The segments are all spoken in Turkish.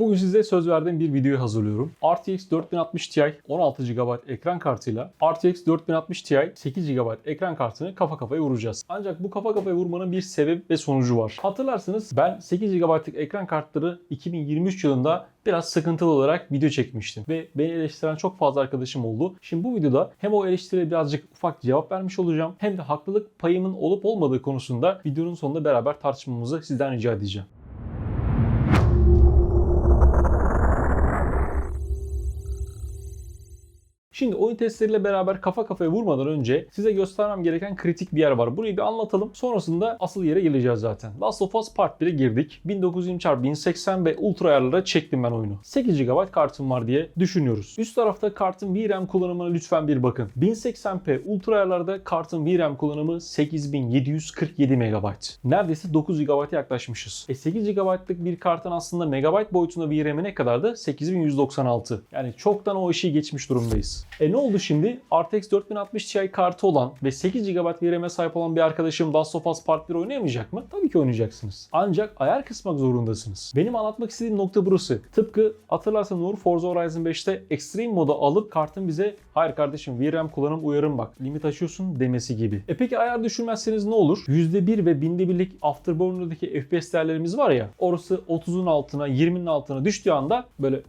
Bugün size söz verdiğim bir videoyu hazırlıyorum. RTX 4060 Ti 16 GB ekran kartıyla RTX 4060 Ti 8 GB ekran kartını kafa kafaya vuracağız. Ancak bu kafa kafaya vurmanın bir sebebi ve sonucu var. Hatırlarsınız ben 8 GB'lık ekran kartları 2023 yılında biraz sıkıntılı olarak video çekmiştim. Ve beni eleştiren çok fazla arkadaşım oldu. Şimdi bu videoda hem o eleştiriye birazcık ufak cevap vermiş olacağım hem de haklılık payımın olup olmadığı konusunda videonun sonunda beraber tartışmamızı sizden rica edeceğim. Şimdi oyun testleriyle beraber kafa kafaya vurmadan önce size göstermem gereken kritik bir yer var. Burayı bir anlatalım. Sonrasında asıl yere geleceğiz zaten. Last of Us Part 1'e girdik. 1920x1080 ve ultra ayarlara çektim ben oyunu. 8 GB kartım var diye düşünüyoruz. Üst tarafta kartın VRAM kullanımına lütfen bir bakın. 1080p ultra ayarlarda kartın VRAM kullanımı 8747 MB. Neredeyse 9 GB'a yaklaşmışız. E 8 GB'lık bir kartın aslında megabayt boyutunda VRAM'i ne kadardı? 8196. Yani çoktan o işi geçmiş durumdayız. E ne oldu şimdi? RTX 4060 Ti kartı olan ve 8 GB VRAM'e sahip olan bir arkadaşım Last of Us Part 1 oynayamayacak mı? Tabii ki oynayacaksınız. Ancak ayar kısmak zorundasınız. Benim anlatmak istediğim nokta burası. Tıpkı hatırlarsan Nur Forza Horizon 5'te Extreme moda alıp kartın bize hayır kardeşim VRAM kullanım uyarım bak limit aşıyorsun demesi gibi. E peki ayar düşürmezseniz ne olur? %1 ve binde birlik Afterburner'daki FPS değerlerimiz var ya orası 30'un altına 20'nin altına düştüğü anda böyle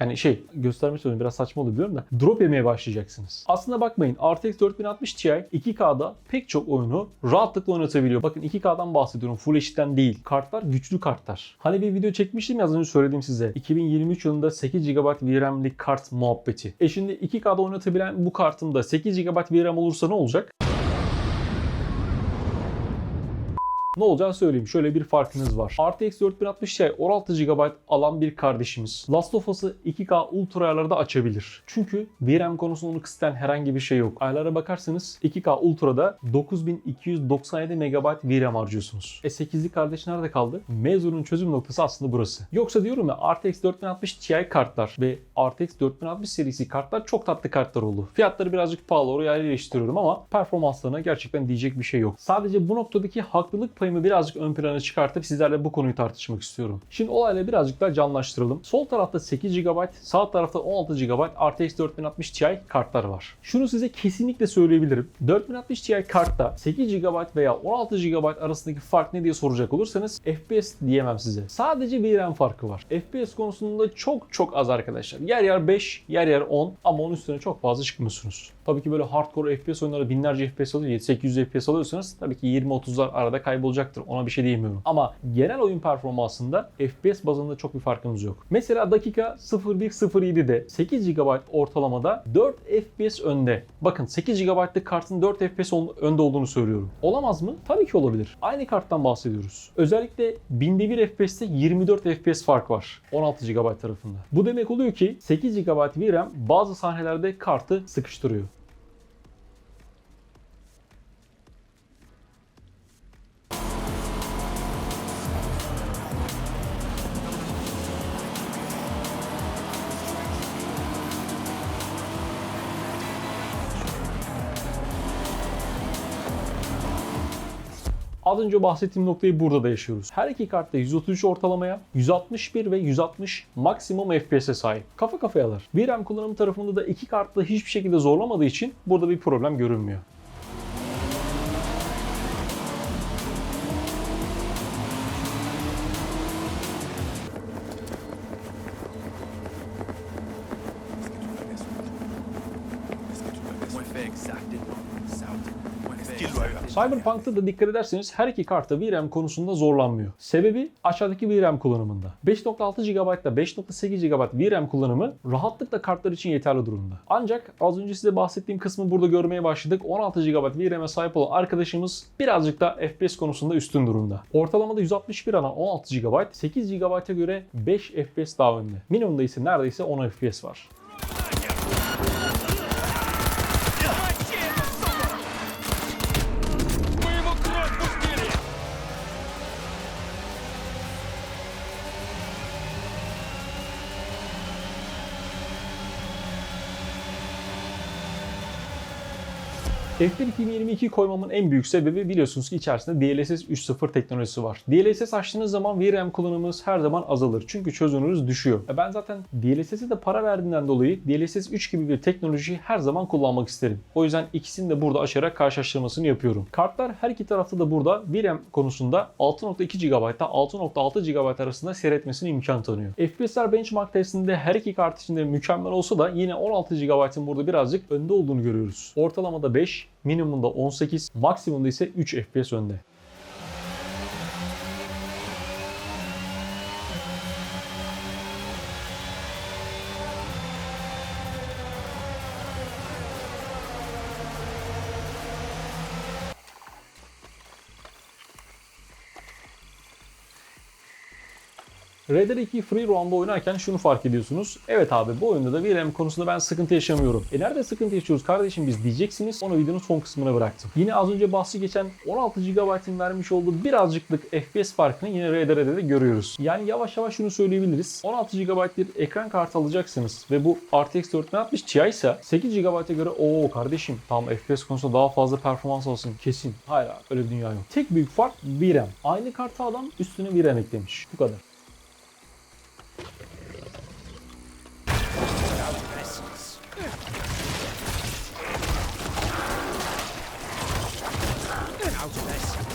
yani şey göstermek istiyorum biraz saçma oldu biliyorum da drop yemeye başlayacaksınız. Aslında bakmayın RTX 4060 Ti 2K'da pek çok oyunu rahatlıkla oynatabiliyor. Bakın 2K'dan bahsediyorum Full HD'den değil. Kartlar güçlü kartlar. Hani bir video çekmiştim ya az önce söyledim size. 2023 yılında 8 GB VRAM'lik kart muhabbeti. E şimdi 2K'da oynatabilen bu kartımda 8 GB VRAM olursa ne olacak? Ne olacağını söyleyeyim. Şöyle bir farkınız var. RTX 4060 Ti 16 GB alan bir kardeşimiz Last of Us'ı 2K Ultra ayarlarda açabilir. Çünkü VRAM konusunda onu kısıtlayan herhangi bir şey yok. Ayarlara bakarsanız 2K Ultra'da 9297 MB VRAM harcıyorsunuz. E 8'li kardeş nerede kaldı? Mevzunun çözüm noktası aslında burası. Yoksa diyorum ya RTX 4060 Ti kartlar ve RTX 4060 serisi kartlar çok tatlı kartlar oldu. Fiyatları birazcık pahalı oraya eleştiriyorum ama performanslarına gerçekten diyecek bir şey yok. Sadece bu noktadaki haklılık payımı birazcık ön plana çıkartıp sizlerle bu konuyu tartışmak istiyorum. Şimdi olayla birazcık daha canlaştıralım. Sol tarafta 8 GB, sağ tarafta 16 GB RTX 4060 Ti kartlar var. Şunu size kesinlikle söyleyebilirim. 4060 Ti kartta 8 GB veya 16 GB arasındaki fark ne diye soracak olursanız FPS diyemem size. Sadece VRAM farkı var. FPS konusunda çok çok az arkadaşlar. Yer yer 5, yer yer 10 ama onun üstüne çok fazla çıkmıyorsunuz. Tabii ki böyle hardcore FPS oyunları binlerce FPS alıyor, 800 FPS alıyorsanız tabii ki 20-30'lar arada kaybolacaktır. Ona bir şey diyemiyorum. Ama genel oyun performansında FPS bazında çok bir farkımız yok. Mesela dakika 01.07'de 8 GB ortalamada 4 FPS önde. Bakın 8 GB'lık kartın 4 FPS önde olduğunu söylüyorum. Olamaz mı? Tabii ki olabilir. Aynı karttan bahsediyoruz. Özellikle binde 1 FPS'te 24 FPS fark var 16 GB tarafında. Bu demek oluyor ki 8 GB VRAM bazı sahnelerde kartı sıkıştırıyor. Az önce bahsettiğim noktayı burada da yaşıyoruz. Her iki kartta 133 ortalamaya, 161 ve 160 maksimum FPS'e sahip. Kafa kafayalar. VRAM kullanımı tarafında da iki kartla hiçbir şekilde zorlamadığı için burada bir problem görünmüyor. Exactement. South. Cyberpunk'ta da dikkat ederseniz her iki kartta VRAM konusunda zorlanmıyor. Sebebi aşağıdaki VRAM kullanımında. 5.6 GB ile 5.8 GB VRAM kullanımı rahatlıkla kartlar için yeterli durumda. Ancak az önce size bahsettiğim kısmı burada görmeye başladık. 16 GB VRAM'e sahip olan arkadaşımız birazcık da FPS konusunda üstün durumda. Ortalamada 161 alan 16 GB, 8 GB'a göre 5 FPS daha önde. Minimumda ise neredeyse 10 FPS var. F1 2022 koymamın en büyük sebebi biliyorsunuz ki içerisinde DLSS 3.0 teknolojisi var. DLSS açtığınız zaman VRAM kullanımımız her zaman azalır. Çünkü çözünürlüğünüz düşüyor. E ben zaten DLSS'e de para verdiğinden dolayı DLSS 3 gibi bir teknolojiyi her zaman kullanmak isterim. O yüzden ikisini de burada açarak karşılaştırmasını yapıyorum. Kartlar her iki tarafta da burada VRAM konusunda 6.2 GB ile 6.6 GB arasında seyretmesine imkan tanıyor. FPS'ler benchmark testinde her iki kart içinde mükemmel olsa da yine 16 GB'ın burada birazcık önde olduğunu görüyoruz. Ortalamada 5, minimumda 18, maksimumda ise 3 FPS önde. Red Dead 2 Free Roam'da oynarken şunu fark ediyorsunuz. Evet abi bu oyunda da VRAM konusunda ben sıkıntı yaşamıyorum. E nerede sıkıntı yaşıyoruz kardeşim biz diyeceksiniz. Onu videonun son kısmına bıraktım. Yine az önce bahsi geçen 16 GB'ın vermiş olduğu birazcıklık FPS farkını yine Red Dead'de de görüyoruz. Yani yavaş yavaş şunu söyleyebiliriz. 16 GB bir ekran kartı alacaksınız ve bu RTX 4060 Ti ise 8 GB'a göre o kardeşim tam FPS konusunda daha fazla performans alsın kesin. Hayır öyle bir dünya yok. Tek büyük fark VRAM. Aynı kartı adam üstüne VRAM eklemiş. Bu kadar. Out of essence.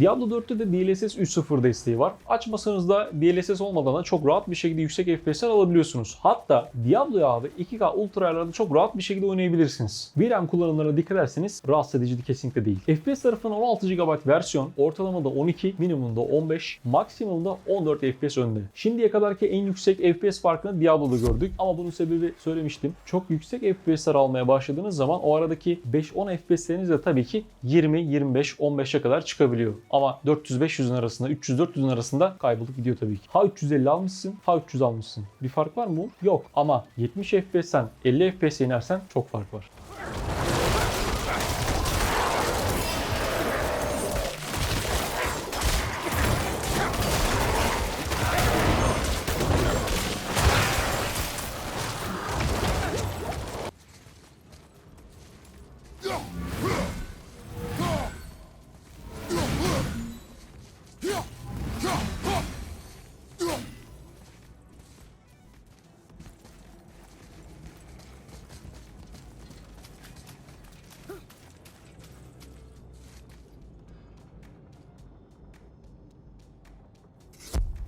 Diablo 4'te de DLSS 3.0 desteği var. Açmasanız da DLSS olmadan da çok rahat bir şekilde yüksek FPS'ler alabiliyorsunuz. Hatta Diablo'yu abi 2K ultra'larda çok rahat bir şekilde oynayabilirsiniz. VRAM kullanımlarına dikkat ederseniz rahatsız edici kesinlikle değil. FPS tarafından 16 GB versiyon ortalamada 12, minimumda 15, maksimumda 14 FPS önde. Şimdiye kadarki en yüksek FPS farkını Diablo'da gördük ama bunun sebebi söylemiştim. Çok yüksek FPS'ler almaya başladığınız zaman o aradaki 5-10 FPS'leriniz de tabii ki 20, 25, 15'e kadar çıkabiliyor. Ama 400-500'ün arasında, 300-400'ün arasında kaybolup gidiyor tabii ki. Ha 350 almışsın, ha 300 almışsın. Bir fark var mı? Yok. Ama 70 FPS'ten 50 FPS'e inersen çok fark var.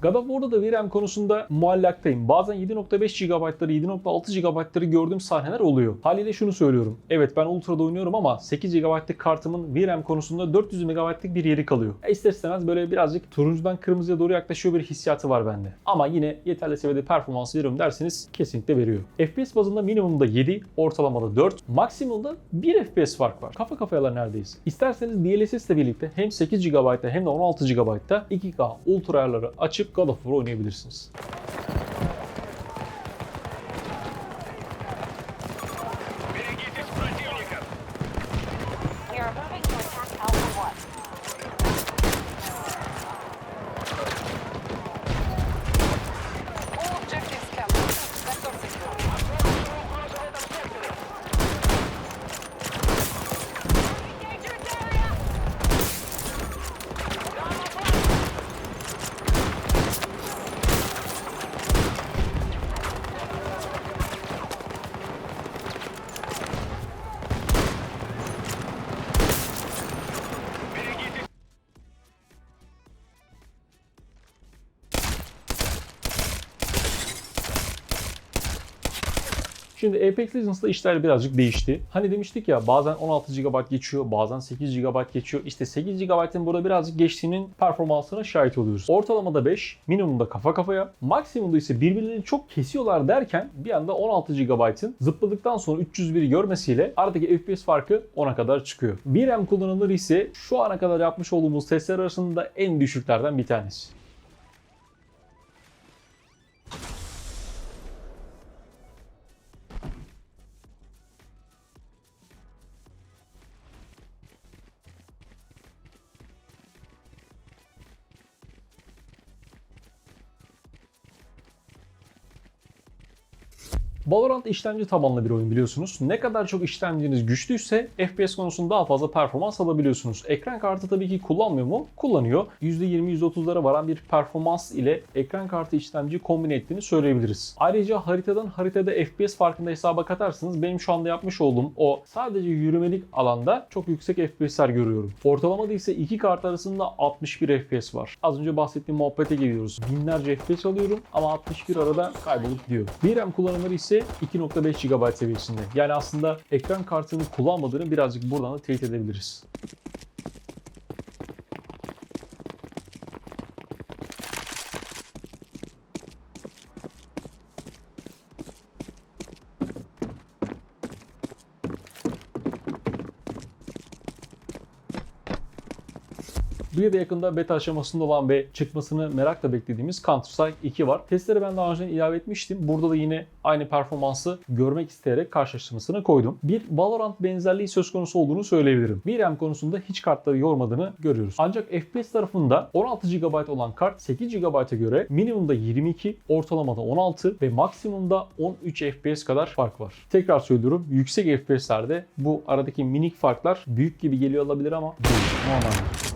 God of War'da da VRAM konusunda muallaktayım. Bazen 7.5 GB'ları, 7.6 GB'ları gördüğüm sahneler oluyor. Haliyle şunu söylüyorum. Evet ben Ultra'da oynuyorum ama 8 GB'lık kartımın VRAM konusunda 400 MB'lık bir yeri kalıyor. E ister istemez böyle birazcık turuncudan kırmızıya doğru yaklaşıyor bir hissiyatı var bende. Ama yine yeterli seviyede performans veriyorum derseniz kesinlikle veriyor. FPS bazında minimumda 7, ortalamada 4, maksimumda 1 FPS fark var. Kafa kafayalar neredeyiz. İsterseniz DLSS ile birlikte hem 8 GB'da hem de 16 GB'da 2K ultra ayarları açıp God of War oynayabilirsiniz. Şimdi Apex Legends'da işler birazcık değişti. Hani demiştik ya bazen 16 GB geçiyor, bazen 8 GB geçiyor. İşte 8 GB'ın burada birazcık geçtiğinin performansına şahit oluyoruz. Ortalamada 5, minimumda kafa kafaya, maksimumda ise birbirlerini çok kesiyorlar derken bir anda 16 GB'ın zıpladıktan sonra 301'i görmesiyle aradaki FPS farkı 10'a kadar çıkıyor. VRAM kullanımları ise şu ana kadar yapmış olduğumuz testler arasında en düşüklerden bir tanesi. Valorant işlemci tabanlı bir oyun biliyorsunuz. Ne kadar çok işlemciniz güçlüyse FPS konusunda daha fazla performans alabiliyorsunuz. Ekran kartı tabii ki kullanmıyor mu? Kullanıyor. %20-%30'lara varan bir performans ile ekran kartı işlemci kombine ettiğini söyleyebiliriz. Ayrıca haritadan haritada FPS farkında hesaba katarsınız. Benim şu anda yapmış olduğum o sadece yürümelik alanda çok yüksek FPS'ler görüyorum. Ortalamada ise iki kart arasında 61 FPS var. Az önce bahsettiğim muhabbete geliyoruz. Binlerce FPS alıyorum ama 61 arada kaybolup gidiyor. VRAM kullanımları ise 2.5 GB seviyesinde. Yani aslında ekran kartını kullanmadığını birazcık buradan da teyit edebiliriz. Bir de yakında beta aşamasında olan ve çıkmasını merakla beklediğimiz Counter-Strike 2 var. Testleri ben daha önce ilave etmiştim. Burada da yine aynı performansı görmek isteyerek karşılaştırmasını koydum. Bir Valorant benzerliği söz konusu olduğunu söyleyebilirim. VRAM konusunda hiç kartları yormadığını görüyoruz. Ancak FPS tarafında 16 GB olan kart 8 GB'a göre minimumda 22, ortalamada 16 ve maksimumda 13 FPS kadar fark var. Tekrar söylüyorum yüksek FPS'lerde bu aradaki minik farklar büyük gibi geliyor olabilir ama değil. Normal.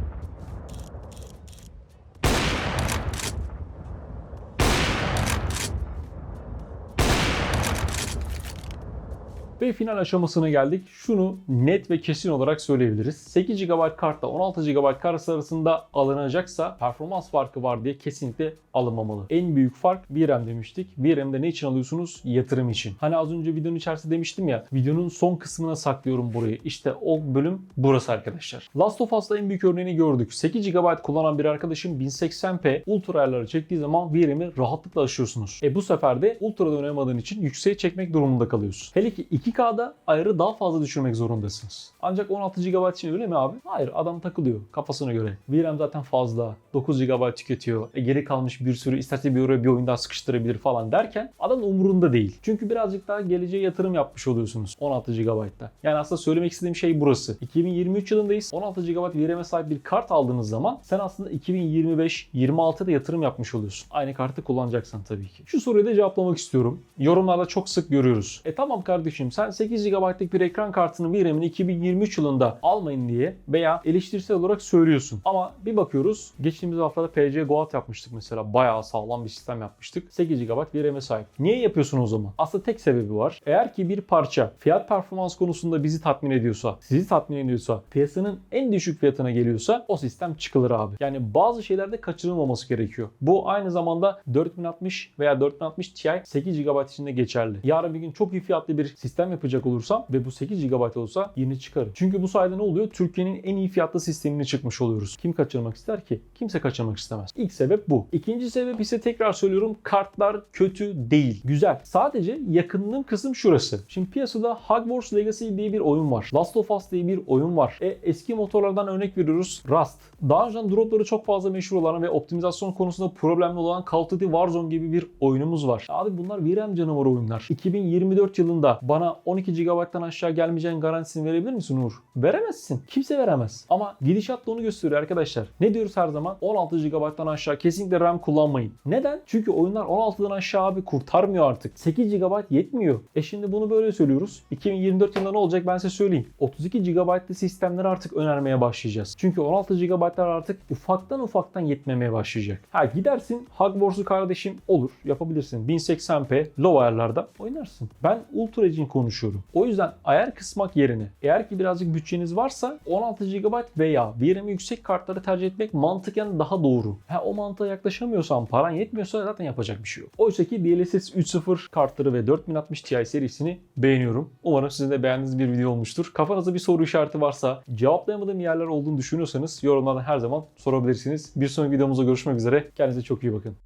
Ve final aşamasına geldik. Şunu net ve kesin olarak söyleyebiliriz. 8 GB kartla 16 GB kart arasında alınacaksa performans farkı var diye kesinlikle alınmamalı. En büyük fark VRAM demiştik. VRAM'de ne için alıyorsunuz? Yatırım için. Hani az önce videonun içerisinde demiştim ya videonun son kısmına saklıyorum burayı. İşte o bölüm burası arkadaşlar. Last of Us'ta en büyük örneğini gördük. 8 GB kullanan bir arkadaşım 1080p ultra ayarları çektiği zaman VRAM'i rahatlıkla aşıyorsunuz. E bu sefer de ultra'da oynayamadığın için yükseğe çekmek durumunda kalıyorsun. Hele ki 2K'da ayarı daha fazla düşürmek zorundasınız. Ancak 16 GB için öyle mi abi? Hayır adam takılıyor kafasına göre. VRAM zaten fazla. 9 GB tüketiyor. E geri kalmış bir sürü isterse bir oraya bir oyun sıkıştırabilir falan derken adam umurunda değil. Çünkü birazcık daha geleceğe yatırım yapmış oluyorsunuz 16 GB'da. Yani aslında söylemek istediğim şey burası. 2023 yılındayız. 16 GB VRAM'e sahip bir kart aldığınız zaman sen aslında 2025-26'da yatırım yapmış oluyorsun. Aynı kartı kullanacaksan tabii ki. Şu soruyu da cevaplamak istiyorum. Yorumlarda çok sık görüyoruz. E tamam kardeşim sen 8 GB'lık bir ekran kartının VRAM'ini 2023 yılında almayın diye veya eleştirisel olarak söylüyorsun. Ama bir bakıyoruz geçtiğimiz haftada PC Goat yapmıştık mesela. Bayağı sağlam bir sistem yapmıştık. 8 GB VRAM'e sahip. Niye yapıyorsun o zaman? Aslında tek sebebi var. Eğer ki bir parça fiyat performans konusunda bizi tatmin ediyorsa, sizi tatmin ediyorsa, piyasanın en düşük fiyatına geliyorsa o sistem çıkılır abi. Yani bazı şeylerde kaçırılmaması gerekiyor. Bu aynı zamanda 4060 veya 4060 Ti 8 GB içinde geçerli. Yarın bir gün çok iyi fiyatlı bir sistem yapacak olursam ve bu 8 GB olsa yeni çıkarım. Çünkü bu sayede ne oluyor? Türkiye'nin en iyi fiyatlı sistemine çıkmış oluyoruz. Kim kaçırmak ister ki? Kimse kaçırmak istemez. İlk sebep bu. İkinci sebep ise tekrar söylüyorum kartlar kötü değil. Güzel. Sadece yakınlığım kısım şurası. Şimdi piyasada Hogwarts Legacy diye bir oyun var. Last of Us diye bir oyun var. E, eski motorlardan örnek veriyoruz. Rust. Daha önceden dropları çok fazla meşhur olan ve optimizasyon konusunda problemli olan Call of Duty Warzone gibi bir oyunumuz var. Abi bunlar VRAM canavarı oyunlar. 2024 yılında bana 12 GB'dan aşağı gelmeyeceğin garantisini verebilir misin Uğur? Veremezsin. Kimse veremez. Ama gidişat da onu gösteriyor arkadaşlar. Ne diyoruz her zaman? 16 GB'dan aşağı kesinlikle RAM kullanmayın. Neden? Çünkü oyunlar 16'dan aşağı abi kurtarmıyor artık. 8 GB yetmiyor. E şimdi bunu böyle söylüyoruz. 2024 yılında ne olacak ben size söyleyeyim. 32 GB'lı sistemleri artık önermeye başlayacağız. Çünkü 16 GB'lar artık ufaktan ufaktan yetmemeye başlayacak. Ha gidersin Hogwarts'u kardeşim olur yapabilirsin. 1080p low ayarlarda oynarsın. Ben Ultra için konuşuyorum. O yüzden ayar kısmak yerine eğer ki birazcık bütçeniz varsa 16 GB veya VRAM'i yüksek kartları tercih etmek mantıken daha doğru. Ha o mantığa yaklaşamıyorsan paran yetmiyorsa zaten yapacak bir şey yok. Oysa ki DLSS 3.0 kartları ve 4060 Ti serisini beğeniyorum. Umarım sizin de beğendiğiniz bir video olmuştur. Kafanızda bir soru işareti varsa cevaplayamadığım yerler olduğunu düşünüyorsanız yorumlardan her zaman sorabilirsiniz. Bir sonraki videomuzda görüşmek üzere. Kendinize çok iyi bakın.